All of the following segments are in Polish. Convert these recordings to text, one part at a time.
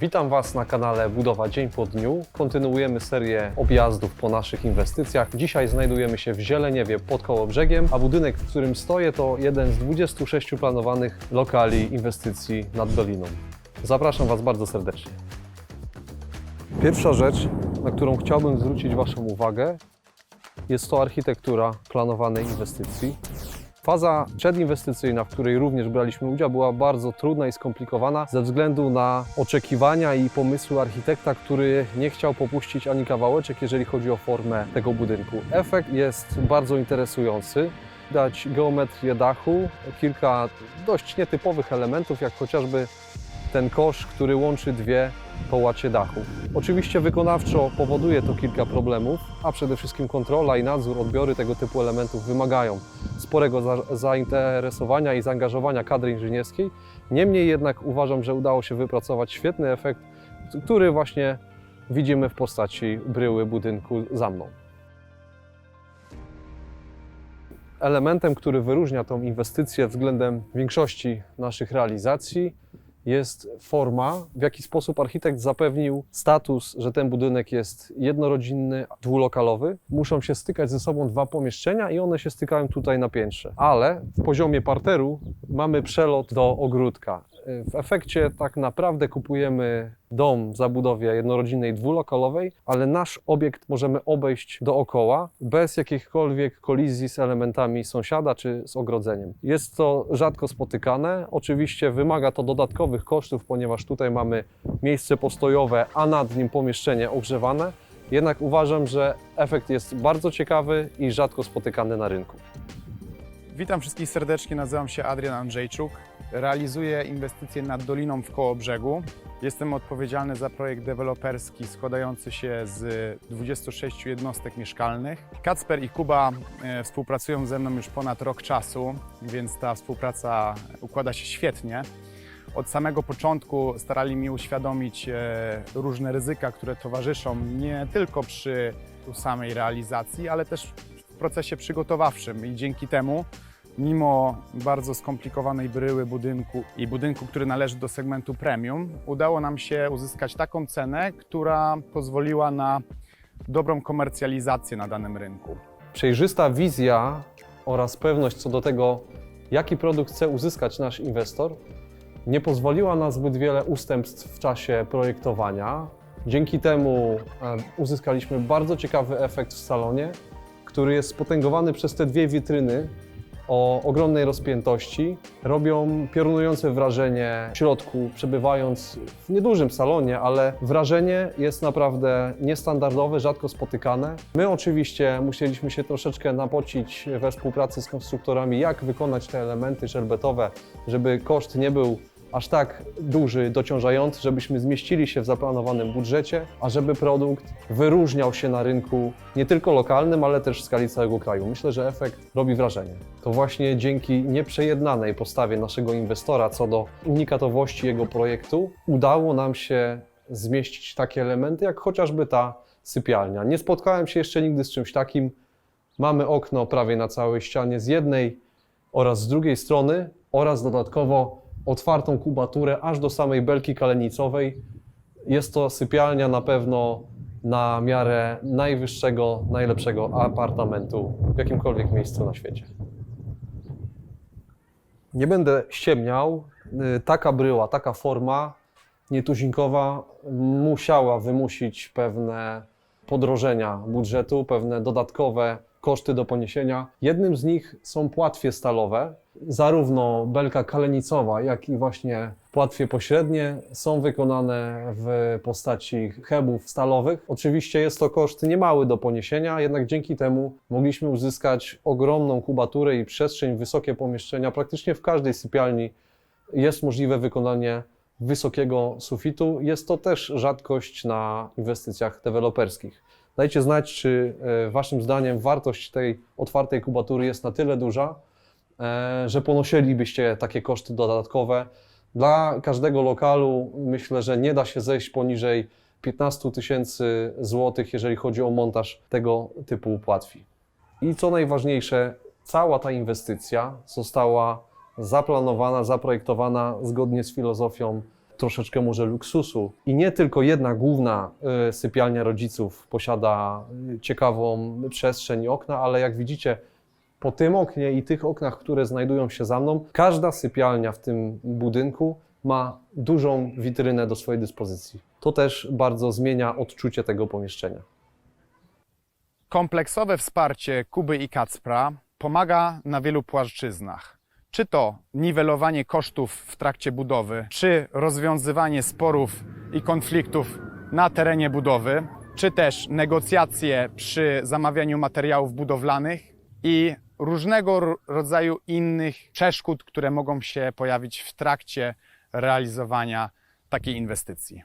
Witam Was na kanale Budowa Dzień po Dniu. Kontynuujemy serię objazdów po naszych inwestycjach. Dzisiaj znajdujemy się w Zieleniewie pod Kołobrzegiem, a budynek, w którym stoję to jeden z 26 planowanych lokali inwestycji nad Doliną. Zapraszam Was bardzo serdecznie. Pierwsza rzecz, na którą chciałbym zwrócić Waszą uwagę, jest to architektura planowanej inwestycji. Faza przedinwestycyjna, w której również braliśmy udział, była bardzo trudna i skomplikowana ze względu na oczekiwania i pomysły architekta, który nie chciał popuścić ani kawałeczek, jeżeli chodzi o formę tego budynku. Efekt jest bardzo interesujący. Widać geometrię dachu, kilka dość nietypowych elementów, jak chociażby ten kosz, który łączy dwie połacie dachu. Oczywiście wykonawczo powoduje to kilka problemów, a przede wszystkim kontrola i nadzór, odbiory tego typu elementów wymagają sporego za zainteresowania i zaangażowania kadry inżynierskiej. Niemniej jednak uważam, że udało się wypracować świetny efekt, który właśnie widzimy w postaci bryły budynku za mną. Elementem, który wyróżnia tą inwestycję względem większości naszych realizacji, jest forma, w jaki sposób architekt zapewnił status, że ten budynek jest jednorodzinny, dwulokalowy. Muszą się stykać ze sobą dwa pomieszczenia i one się stykają tutaj na piętrze. Ale w poziomie parteru mamy przelot do ogródka. W efekcie tak naprawdę kupujemy dom w zabudowie jednorodzinnej dwulokalowej, ale nasz obiekt możemy obejść dookoła bez jakichkolwiek kolizji z elementami sąsiada czy z ogrodzeniem. Jest to rzadko spotykane. Oczywiście wymaga to dodatkowych kosztów, ponieważ tutaj mamy miejsce postojowe, a nad nim pomieszczenie ogrzewane. Jednak uważam, że efekt jest bardzo ciekawy i rzadko spotykany na rynku. Witam wszystkich serdecznie, nazywam się Adrian Andrzejczuk. Realizuję inwestycje nad Doliną w Kołobrzegu. Jestem odpowiedzialny za projekt deweloperski składający się z 26 jednostek mieszkalnych. Kacper i Kuba e, współpracują ze mną już ponad rok czasu, więc ta współpraca układa się świetnie. Od samego początku starali mi uświadomić e, różne ryzyka, które towarzyszą nie tylko przy samej realizacji, ale też w procesie przygotowawczym i dzięki temu mimo bardzo skomplikowanej bryły budynku i budynku, który należy do segmentu premium, udało nam się uzyskać taką cenę, która pozwoliła na dobrą komercjalizację na danym rynku. Przejrzysta wizja oraz pewność co do tego, jaki produkt chce uzyskać nasz inwestor, nie pozwoliła na zbyt wiele ustępstw w czasie projektowania. Dzięki temu uzyskaliśmy bardzo ciekawy efekt w salonie, który jest spotęgowany przez te dwie witryny o ogromnej rozpiętości. Robią piorunujące wrażenie w środku, przebywając w niedużym salonie, ale wrażenie jest naprawdę niestandardowe, rzadko spotykane. My oczywiście musieliśmy się troszeczkę napocić we współpracy z konstruktorami, jak wykonać te elementy żelbetowe, żeby koszt nie był aż tak duży, dociążający, żebyśmy zmieścili się w zaplanowanym budżecie, a żeby produkt wyróżniał się na rynku nie tylko lokalnym, ale też w skali całego kraju. Myślę, że efekt robi wrażenie. To właśnie dzięki nieprzejednanej postawie naszego inwestora co do unikatowości jego projektu udało nam się zmieścić takie elementy, jak chociażby ta sypialnia. Nie spotkałem się jeszcze nigdy z czymś takim. Mamy okno prawie na całej ścianie z jednej oraz z drugiej strony oraz dodatkowo otwartą kubaturę aż do samej belki kalenicowej. Jest to sypialnia na pewno na miarę najwyższego, najlepszego apartamentu w jakimkolwiek miejscu na świecie. Nie będę ściemniał, y, taka bryła, taka forma nietuzinkowa musiała wymusić pewne podrożenia budżetu, pewne dodatkowe koszty do poniesienia. Jednym z nich są płatwie stalowe. Zarówno belka kalenicowa, jak i właśnie płatwie pośrednie są wykonane w postaci hebów stalowych. Oczywiście jest to koszt niemały do poniesienia, jednak dzięki temu mogliśmy uzyskać ogromną kubaturę i przestrzeń, wysokie pomieszczenia. Praktycznie w każdej sypialni jest możliwe wykonanie wysokiego sufitu. Jest to też rzadkość na inwestycjach deweloperskich. Dajcie znać, czy e, Waszym zdaniem wartość tej otwartej kubatury jest na tyle duża, że ponosilibyście takie koszty dodatkowe. Dla każdego lokalu myślę, że nie da się zejść poniżej 15 tysięcy złotych, jeżeli chodzi o montaż tego typu płatwi. I co najważniejsze, cała ta inwestycja została zaplanowana, zaprojektowana zgodnie z filozofią troszeczkę może luksusu. I nie tylko jedna główna y, sypialnia rodziców posiada y, ciekawą przestrzeń i okna, ale jak widzicie, po tym oknie i tych oknach, które znajdują się za mną, każda sypialnia w tym budynku ma dużą witrynę do swojej dyspozycji. To też bardzo zmienia odczucie tego pomieszczenia. Kompleksowe wsparcie Kuby i Kacpra pomaga na wielu płaszczyznach. Czy to niwelowanie kosztów w trakcie budowy, czy rozwiązywanie sporów i konfliktów na terenie budowy, czy też negocjacje przy zamawianiu materiałów budowlanych i różnego ro- rodzaju innych przeszkód, które mogą się pojawić w trakcie realizowania takiej inwestycji.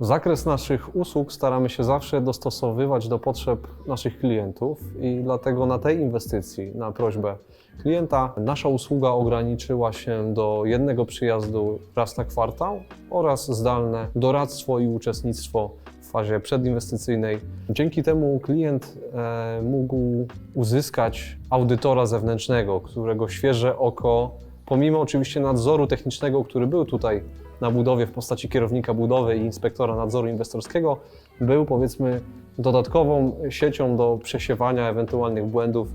Zakres naszych usług staramy się zawsze dostosowywać do potrzeb naszych klientów i dlatego na tej inwestycji, na prośbę klienta, nasza usługa ograniczyła się do jednego przyjazdu raz na kwartał oraz zdalne doradztwo i uczestnictwo fazie przedinwestycyjnej. Dzięki temu klient e, mógł uzyskać audytora zewnętrznego, którego świeże oko, pomimo oczywiście nadzoru technicznego, który był tutaj na budowie w postaci kierownika budowy i inspektora nadzoru inwestorskiego, był powiedzmy dodatkową siecią do przesiewania ewentualnych błędów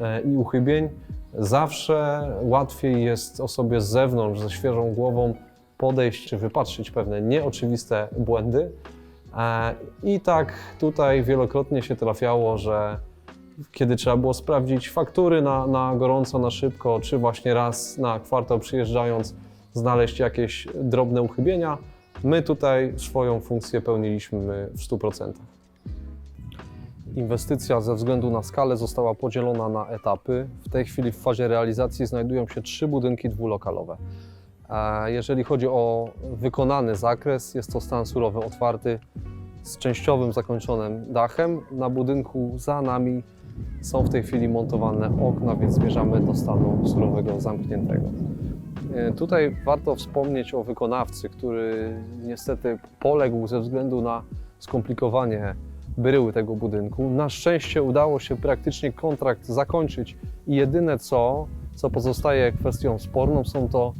e, i uchybień. Zawsze łatwiej jest osobie z zewnątrz, ze świeżą głową podejść czy wypatrzyć pewne nieoczywiste błędy. E, I tak tutaj wielokrotnie się trafiało, że kiedy trzeba było sprawdzić faktury na, na gorąco, na szybko, czy właśnie raz na kwartał przyjeżdżając, znaleźć jakieś drobne uchybienia, my tutaj swoją funkcję pełniliśmy w 100%. Inwestycja ze względu na skalę została podzielona na etapy. W tej chwili w fazie realizacji znajdują się trzy budynki dwulokalowe. Jeżeli chodzi o wykonany zakres, jest to stan surowy otwarty z częściowym zakończonym dachem. Na budynku za nami są w tej chwili montowane okna, więc zmierzamy do stanu surowego zamkniętego. E, Tutaj warto wspomnieć o wykonawcy, który niestety poległ ze względu na skomplikowanie bryły tego budynku. Na szczęście udało się praktycznie kontrakt zakończyć i jedyne co, co pozostaje kwestią sporną, są to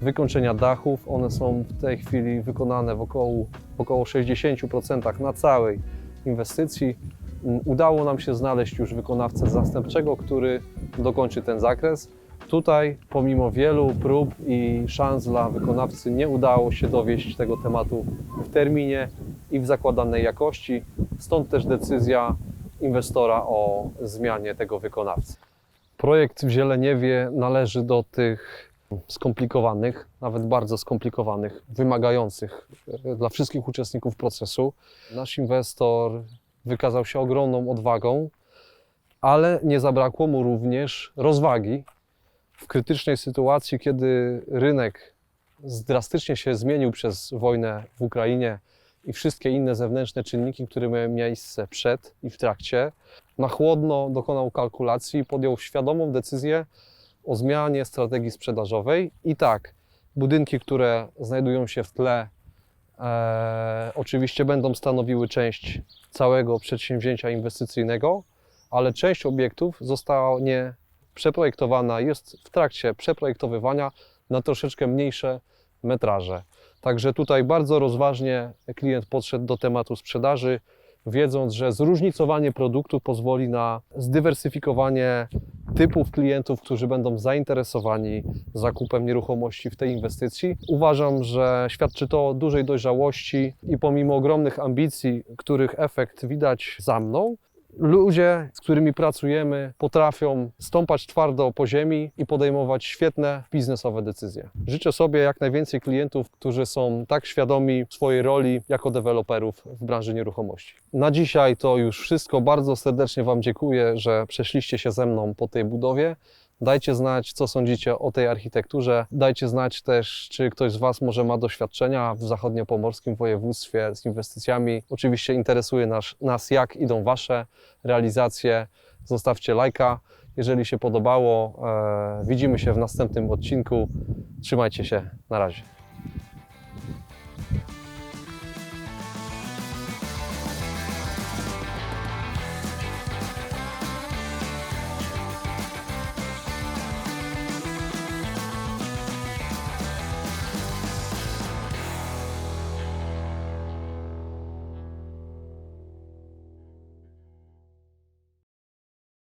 wykończenia dachów. One są w tej chwili wykonane w około, w około 60% na całej inwestycji. Mm, Udało nam się znaleźć już wykonawcę zastępczego, który dokończy ten zakres. Tutaj, pomimo wielu prób i szans dla wykonawcy, nie udało się dowieść tego tematu w terminie i w zakładanej jakości. Stąd też decyzja inwestora o zmianie tego wykonawcy. Projekt w Zieleniewie należy do tych skomplikowanych, nawet bardzo skomplikowanych, wymagających e, dla wszystkich uczestników procesu. Nasz inwestor wykazał się ogromną odwagą, ale nie zabrakło mu również rozwagi w krytycznej sytuacji, kiedy rynek drastycznie się zmienił przez wojnę w Ukrainie i wszystkie inne zewnętrzne czynniki, które miały miejsce przed i w trakcie, na chłodno dokonał kalkulacji i podjął świadomą decyzję o zmianie strategii sprzedażowej. I tak, budynki, które znajdują się w tle, e, oczywiście będą stanowiły część całego przedsięwzięcia inwestycyjnego, ale część obiektów została nie przeprojektowana, jest w trakcie przeprojektowywania na troszeczkę mniejsze metraże. Także tutaj bardzo rozważnie klient podszedł do tematu sprzedaży, wiedząc, że zróżnicowanie produktu pozwoli na zdywersyfikowanie typów klientów, którzy będą zainteresowani zakupem nieruchomości w tej inwestycji. Uważam, że świadczy to o dużej dojrzałości i pomimo ogromnych ambicji, których efekt widać za mną, ludzie, z którymi pracujemy, potrafią stąpać twardo po ziemi i podejmować świetne biznesowe decyzje. Życzę sobie jak najwięcej klientów, którzy są tak świadomi swojej roli jako deweloperów w branży nieruchomości. Na dzisiaj to już wszystko. Bardzo serdecznie Wam dziękuję, że przeszliście się ze mną po tej budowie. Dajcie znać, co sądzicie o tej architekturze. Dajcie znać też, czy ktoś z Was może ma doświadczenia w zachodniopomorskim województwie z inwestycjami. Oczywiście interesuje nas, nas jak idą Wasze realizacje. Zostawcie lajka, jeżeli się podobało. E, widzimy się w następnym odcinku. Trzymajcie się. Na razie.